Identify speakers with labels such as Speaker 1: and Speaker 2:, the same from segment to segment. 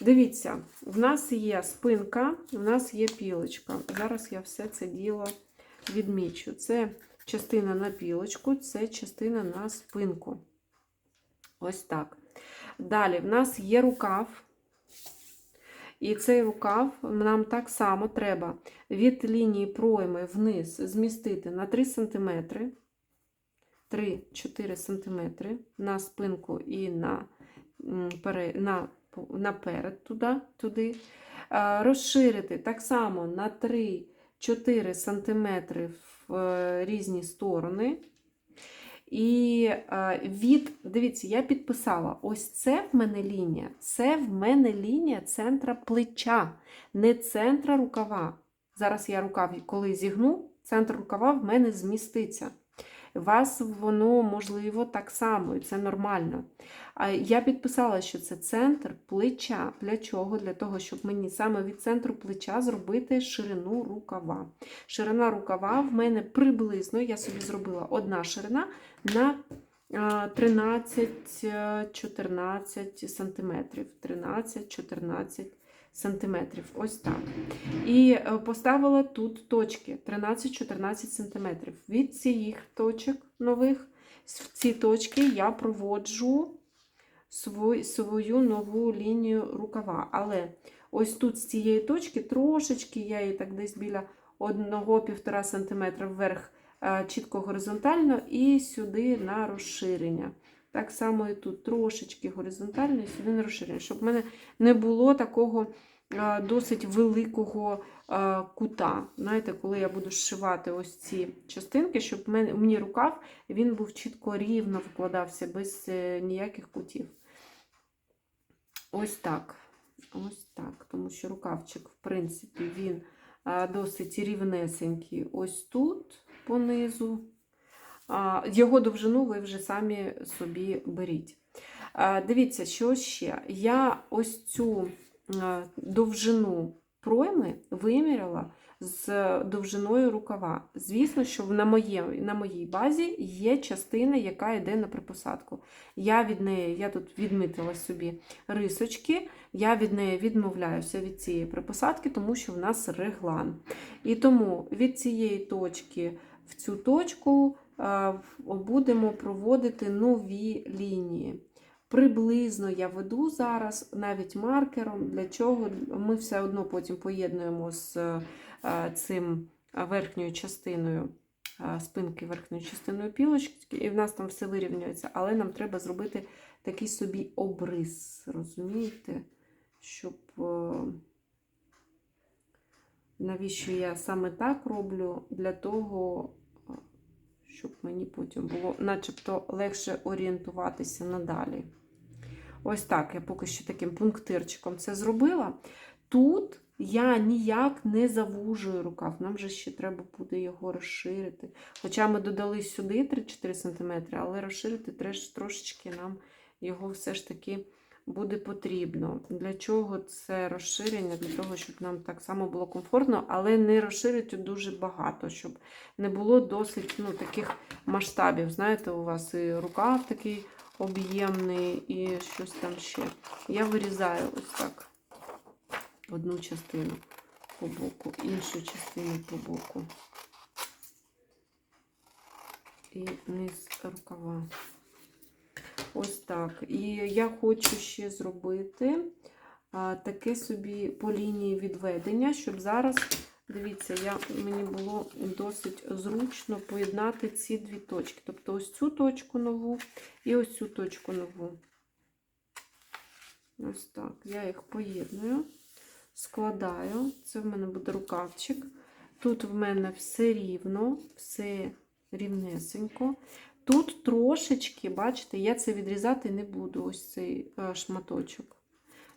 Speaker 1: Дивіться, в нас є спинка, в нас є пілочка. Зараз я все це діло відмічу. Це частина на пілочку, це частина на спинку. Ось так. Далі в нас є рукав. І цей рукав нам так само треба від лінії пройми вниз змістити на 3 см. 3-4 см на спинку і на, на, наперед туди, туди. Розширити так само на 3-4 см в е, різні сторони. І від, дивіться, я підписала: ось це в мене лінія, це в мене лінія центра плеча, не центра рукава. Зараз я рукав, коли зігну, центр рукава в мене зміститься. У вас воно можливо так само, і це нормально. Я підписала, що це центр плеча. Для чого? Для того, щоб мені саме від центру плеча зробити ширину рукава. Ширина рукава в мене приблизно, я собі зробила одна ширина на 13-14 сантиметрів. 13-14 сантиметрів. Ось так. І е, поставила тут точки 13-14 сантиметрів. Від цих точок нових, в ці точки я проводжу свою, нову лінію рукава. Але ось тут з цієї точки трошечки, я її так десь біля 1-1,5 см вверх е, чітко горизонтально і сюди на розширення. Так само і тут трошечки горизонтально і сюди на розширення, щоб в мене не було такого е, досить великого е, кута. Знаєте, коли я буду зшивати ось ці частинки, щоб мені рукав він був чітко рівно вкладався, без ніяких кутів. Ось так. Ось так. Тому що рукавчик, в принципі, він досить рівнесенький ось тут понизу. Його довжину ви вже самі собі беріть. Дивіться, що ще. Я ось цю а, довжину пройми виміряла з довжиною рукава. Звісно, що на, моє, на моїй базі є частина, яка йде на припосадку. Я від неї, я тут відмітила собі рисочки, я від неї відмовляюся від цієї припосадки, тому що в нас реглан. І тому від цієї точки в цю точку е, будемо проводити нові лінії. Приблизно я веду зараз навіть маркером, для чого ми все одно потім поєднуємо з е, цим верхньою частиною е, спинки, верхньою частиною пілочки, і в нас там все вирівнюється, але нам треба зробити такий собі обрис, розумієте? Щоб е, навіщо я саме так роблю? Для того, е, щоб мені потім було начебто легше орієнтуватися надалі. Ось так, я поки що таким пунктирчиком це зробила. Тут я ніяк не завужую рукав, нам же ще треба буде його розширити. Хоча ми додали сюди 3-4 см, але розширити трошечки нам його все ж таки буде потрібно. Для чого це розширення? Для того, щоб нам так само було комфортно, але не розширити дуже багато, щоб не було досить ну, таких масштабів. Знаєте, у вас і рукав такий об'ємний, і щось там ще. Я вирізаю ось так одну частину по боку, іншу частину по боку. І низ рукава. Ось так. І я хочу ще зробити таке собі по лінії відведення, щоб зараз, дивіться, я, мені було досить зручно поєднати ці дві точки. Тобто ось цю точку нову і ось цю точку нову. Ось так. Я їх поєдную, складаю. Це в мене буде рукавчик. Тут в мене все рівно, все рівнесенько. Тут трошечки, бачите, я це відрізати не буду, ось цей е, шматочок.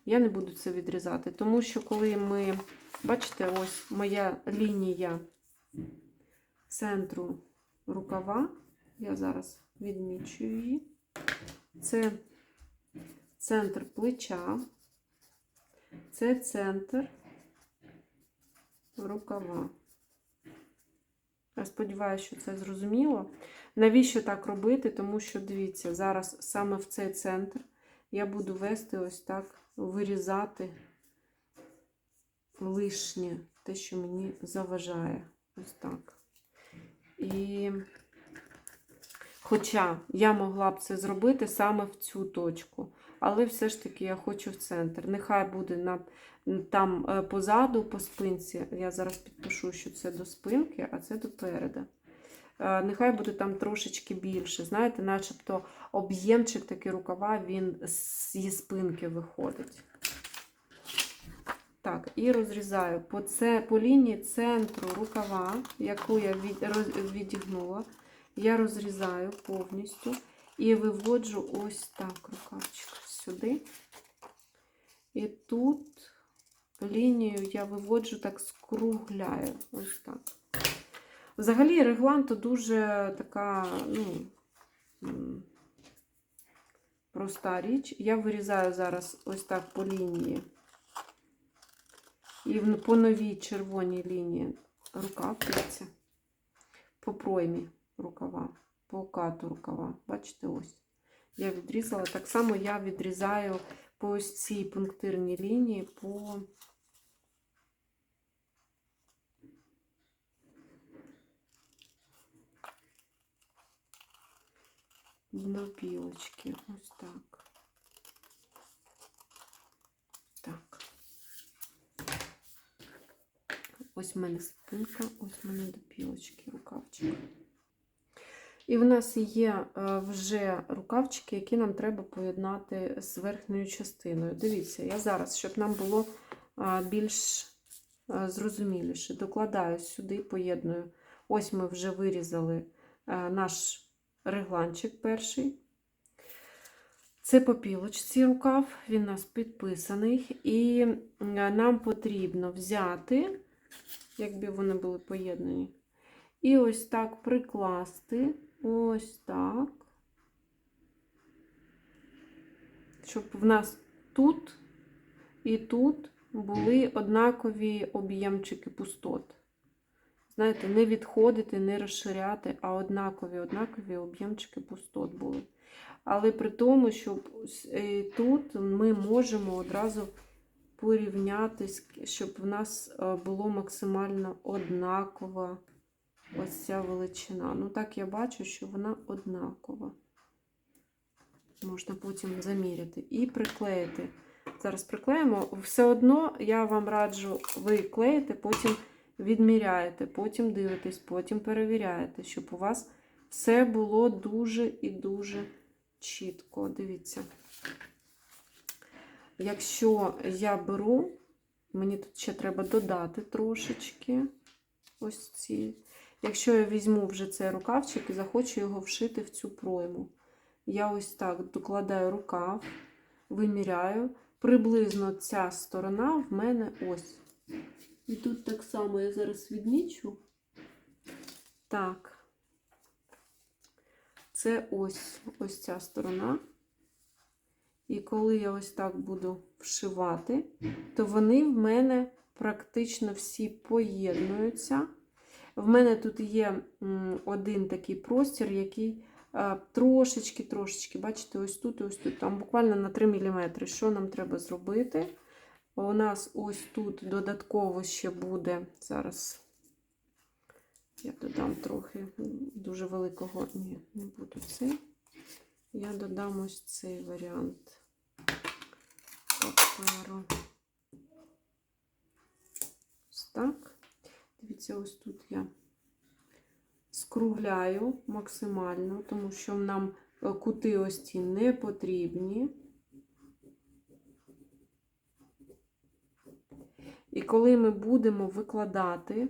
Speaker 1: Я не буду це відрізати, тому що коли ми, бачите, ось моя лінія центру рукава, я зараз відмічу її. Це центр плеча, це центр рукава. Я сподіваюся, що це зрозуміло. Навіщо так робити? Тому що, дивіться, зараз саме в цей центр я буду вести ось так вирізати лишнє, те, що мені заважає. Ось так. І хоча я могла б це зробити саме в цю точку, але все ж таки я хочу в центр. Нехай буде на, там е, позаду, по спинці. Я зараз підпишу, що це до спинки, а це до переда. Е, Нехай буде там трошечки більше. Знаєте, начебто об'ємчик такий рукава, він з її спинки виходить. Так, і розрізаю по, це, по лінії центру рукава, яку я від, роз, відігнула, я розрізаю повністю і виводжу ось так рукавчик сюди. І тут лінію я виводжу так, скругляю. Ось так. Взагалі, реглан дуже така, ну, проста річ. Я вирізаю зараз ось так по лінії. І по новій червоній лінії рукав, дивіться, по проймі рукава, по кату рукава. Бачите, ось. Я відрізала. Так само я відрізаю по ось цій пунктирній лінії по на білочки. Ось так. Так. Ось в мене спинка, ось в мене до пілочки рукавчик. І в нас є е, вже рукавчики, які нам треба поєднати з верхньою частиною. Dивіться, я зараз, щоб нам було е, більш е, зрозуміліше, докладаю сюди, поєдную. Ось ми вже вирізали наш регланчик перший. Це по пілочці рукав, він у нас підписаний. І е, нам потрібно взяти, якби вони були поєднані, і ось так прикласти, ось так, щоб в нас тут і тут були однакові об'ємчики пустот. Знаєте, не відходити, не розширяти, а однакові, однакові об'ємчики пустот були. Але при тому, щоб е, тут ми можемо одразу порівняти, щоб в нас е, було максимально однакова ось ця величина. Ну так я бачу, що вона однакова. Можна потім заміряти і приклеїти. Зараз приклеїмо. Все одно я вам раджу, ви клеїте, потім відміряєте, потім дивитесь, потім перевіряєте, щоб у вас все було дуже і дуже чітко. Дивіться. Якщо я беру, мені тут ще треба додати трошечки ось ці. Якщо я візьму вже цей рукавчик і захочу його вшити в цю пройму, я ось так докладаю рукав, виміряю. Приблизно ця сторона в мене ось. І тут так само я зараз відмічу. Так. Це ось ось ця сторона. І коли я ось так буду вшивати, то вони в мене практично всі поєднуються. В мене тут є один такий простір, який трошечки-трошечки, бачите, ось тут і ось тут, там буквально на 3 мм. Що нам треба зробити? У нас ось тут додатково ще буде, зараз я додам трохи дуже великого, ні, не буду цей. Я додам ось цей варіант паперу. Ось так. Дивіться, ось тут я скругляю максимально, тому що нам кути ось ці не потрібні. І коли ми будемо викладати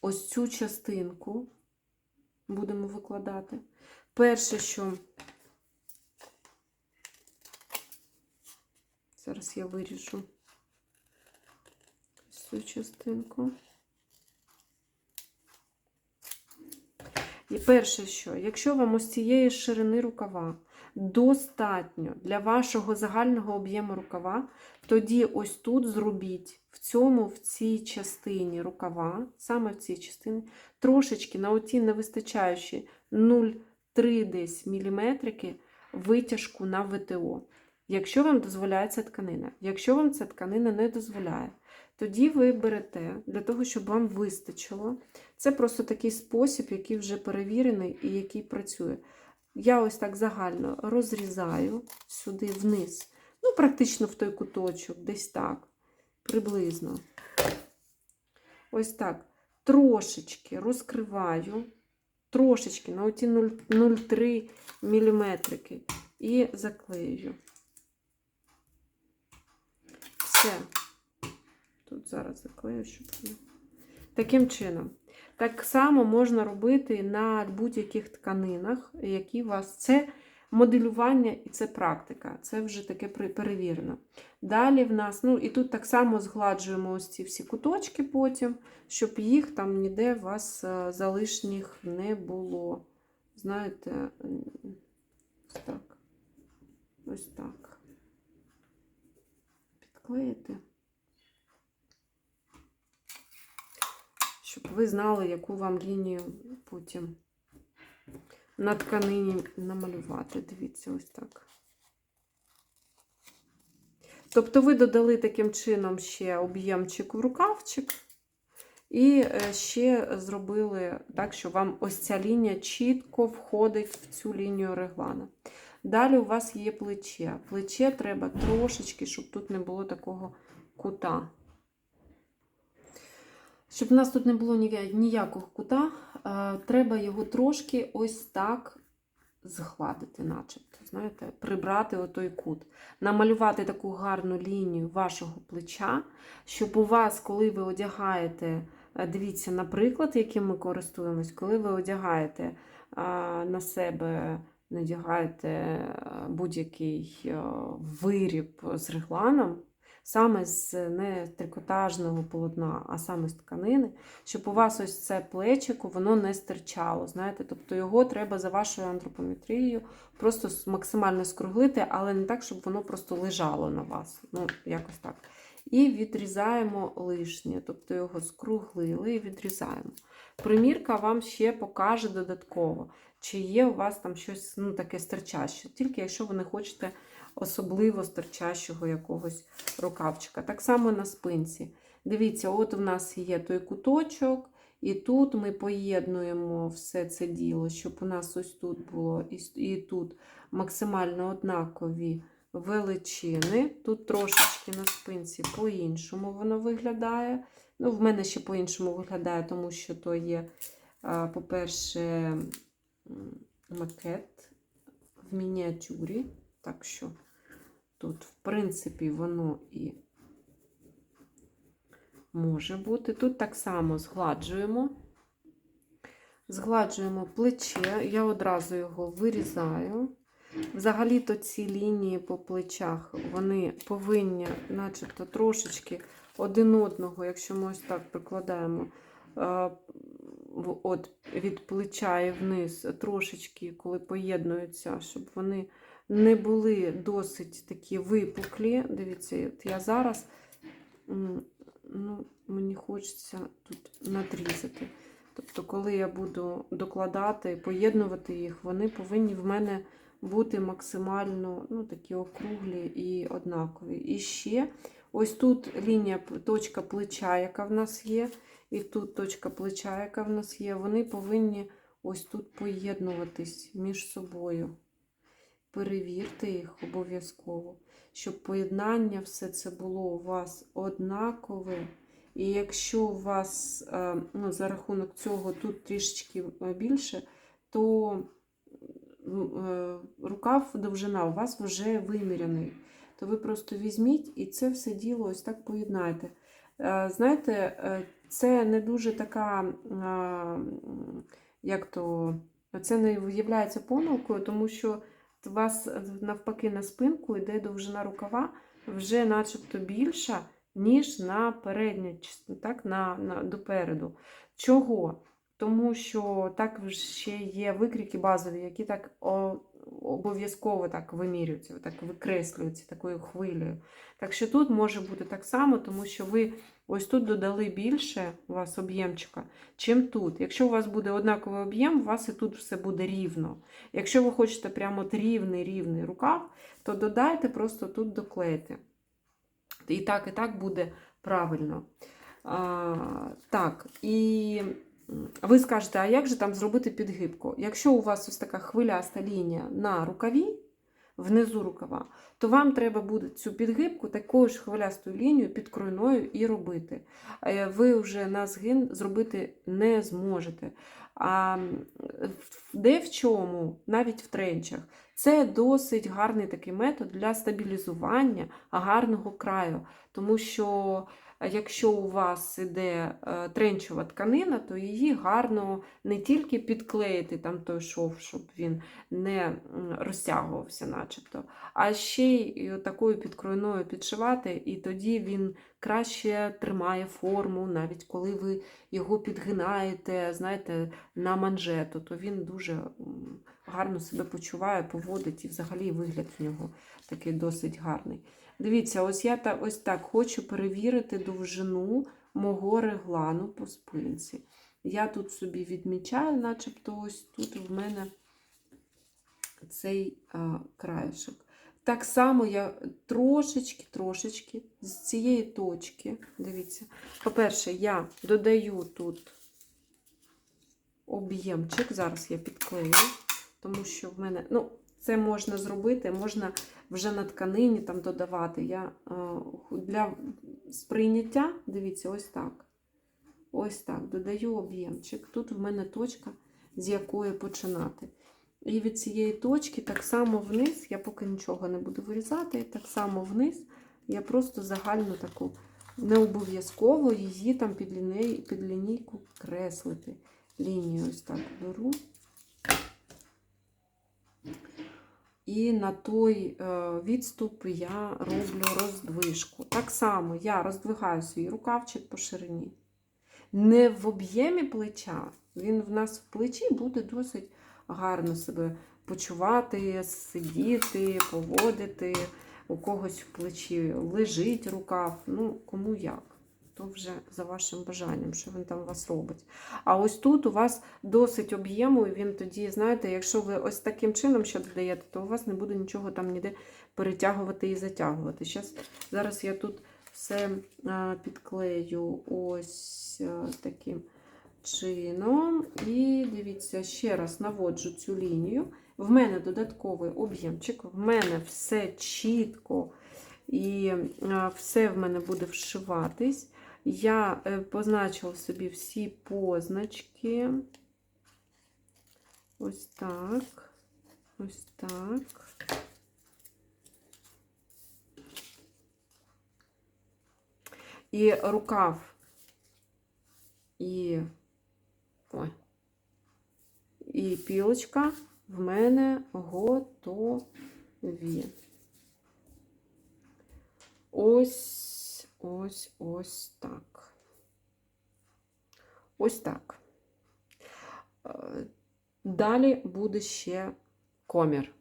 Speaker 1: ось цю частинку, будемо викладати, перше, що зараз я виріжу ось цю частинку. І перше, що, якщо вам ось цієї ширини рукава достатньо для вашого загального об'єму рукава, тоді ось тут зробіть в цьому, в цій частині рукава, саме в цій частині, трошечки на оті невистачаючі 0,3 десь міліметрики витяжку на ВТО. якщо вам дозволяє ця тканина. Якщо вам ця тканина не дозволяє, тоді ви берете для того, щоб вам вистачило. Це просто такий спосіб, який вже перевірений і який працює. Я ось так загально розрізаю сюди вниз. Ну, практично в той куточок, десь так, приблизно. Ось так. Трошечки розкриваю, трошечки на оті 0,3 мм і заклею. Все. Тут зараз заклею, щоб. Таким чином. Так само можна робити на будь-яких тканинах, які у вас. Це моделювання і це практика. Це вже таке перевірено. Далі в нас, ну і тут так само згладжуємо ось ці всі куточки потім, щоб їх там ніде у вас е, залишніх не було. Знаєте, ось так. Ось так. Підклеїти. Щоб ви знали, яку вам лінію потім на тканині намалювати. Дивіться, ось так. Тобто ви додали таким чином ще об'ємчик в рукавчик, і е, ще зробили так, що вам ось ця лінія чітко входить в цю лінію реглана. Далі у вас є плече. Плече треба трошечки, щоб тут не було такого кута. Щоб в нас тут не було ніякого кута, е, треба його трошки ось так згладити, начебто, знаєте, прибрати отой кут, намалювати таку гарну лінію вашого плеча, щоб у вас, коли ви одягаєте, е, дивіться, наприклад, яким ми користуємось, коли ви одягаєте на себе, надягаєте е, будь-який виріб з регланом, саме з не трикотажного полотна, а саме з тканини, щоб у вас ось це плечико, воно не стирчало. Знаєте, тобто його треба за вашою антропометрією просто максимально скруглити, але не так, щоб воно просто лежало на вас. Ну, якось так. І відрізаємо лишнє, тобто його скруглили і відрізаємо. Примірка вам ще покаже додатково, чи є у вас там щось ну, таке стирчаще, тільки якщо ви не хочете особливо стирчащого якогось рукавчика. Так само на спинці. Дивіться, от у нас є той куточок, і тут ми поєднуємо все це діло, щоб у нас ось тут було і, тут максимально однакові величини. Тут трошечки на спинці по-іншому воно виглядає. Ну, в мене ще по-іншому виглядає, тому що то є, по-перше, макет в мініатюрі. Так що тут, в принципі, воно і може бути. Тут так само згладжуємо. Згладжуємо плече, я одразу його вирізаю. Взагалі-то ці лінії по плечах, вони повинні, начебто, трошечки один одного, якщо ми ось так прикладаємо е, от від плеча і вниз, трошечки, коли поєднуються, щоб вони не були досить такі випуклі. Дивіться, от я зараз ну, мені хочеться тут надрізати. Тобто, коли я буду докладати, поєднувати їх, вони повинні в мене бути максимально ну, такі округлі і однакові. І ще ось тут лінія, точка плеча, яка в нас є, і тут точка плеча, яка в нас є, вони повинні ось тут поєднуватись між собою. Перевірте їх обов'язково, щоб поєднання все це було у вас однакове. І якщо у вас е, ну, за рахунок цього тут трішечки е, більше, то м, е, рукав довжина у вас вже виміряний. То ви просто візьміть і це все діло ось так поєднайте. Знаєте, це не дуже така, як то, це не є помилкою, тому що у вас е, навпаки на спинку йде довжина рукава вже начебто більша, ніж на передню, так, на, на, допереду. Чого? Тому що так ще є викрики базові, які так обов'язково так вимірюється, так викреслюється такою хвилею. Так що тут може бути так само, тому що ви ось тут додали більше у вас об'ємчика, чим тут. Якщо у вас буде однаковий об'єм, у вас і тут все буде рівно. Якщо ви хочете прямо рівний рівний рукав, то додайте, просто тут доклейте. І так, і так буде правильно. А, так, і ви скажете, а як же там зробити підгибку? Якщо у вас ось така хвиляста лінія на рукаві, внизу рукава, то вам треба буде цю підгибку такою ж хвилястою лінією під кройною і робити. Е, Ви вже на згин зробити не зможете. А де в чому, навіть в тренчах, це досить гарний такий метод для стабілізування гарного краю. Тому що якщо у вас іде е, тренчова тканина, то її гарно не тільки підклеїти там той шов, щоб він не розтягувався, начебто, а ще й такою підкройною підшивати, і тоді він краще тримає форму, навіть коли ви його підгинаєте, знаєте, на манжету, то він дуже гарно себе почуває, поводить і взагалі вигляд в нього такий досить гарний. Дивіться, ось я та, ось так хочу перевірити довжину мого реглану по спинці. Я тут собі відмічаю, начебто ось тут в мене цей а, краєшок. Так само я трошечки, трошечки з цієї точки, дивіться, по-перше, я додаю тут об'ємчик, зараз я підклею, тому що в мене, ну, це можна зробити, можна вже на тканині там додавати. Я е, для сприйняття, дивіться, ось так. Ось так, додаю об'ємчик. Тут в мене точка, з якої починати. І від цієї точки так само вниз, я поки нічого не буду вирізати, так само вниз я просто загальну таку, не обов'язково її там під, лінійку креслити. Лінію ось так беру. І на той е, відступ я роблю роздвижку. Так само я роздвигаю свій рукавчик по ширині. Не в об'ємі плеча, він в нас в плечі буде досить гарно себе почувати, сидіти, поводити. У когось в плечі лежить рукав, ну, кому як. То вже за вашим бажанням, що він там у вас робить. А ось тут у вас досить об'єму, і він тоді, знаєте, якщо ви ось таким чином ще додаєте, то у вас не буде нічого там ніде перетягувати і затягувати. Щас, зараз я тут все підклею ось таким чином. І дивіться, ще раз наводжу цю лінію. В мене додатковий об'ємчик, в мене все чітко і все в мене буде вшиватись. Я е, позначила собі всі позначки. Ось так. Ось так. І рукав, і, ой, і пілочка в мене готові. Ось, ось, ось так. Ось так. Е, Далі буде ще комір.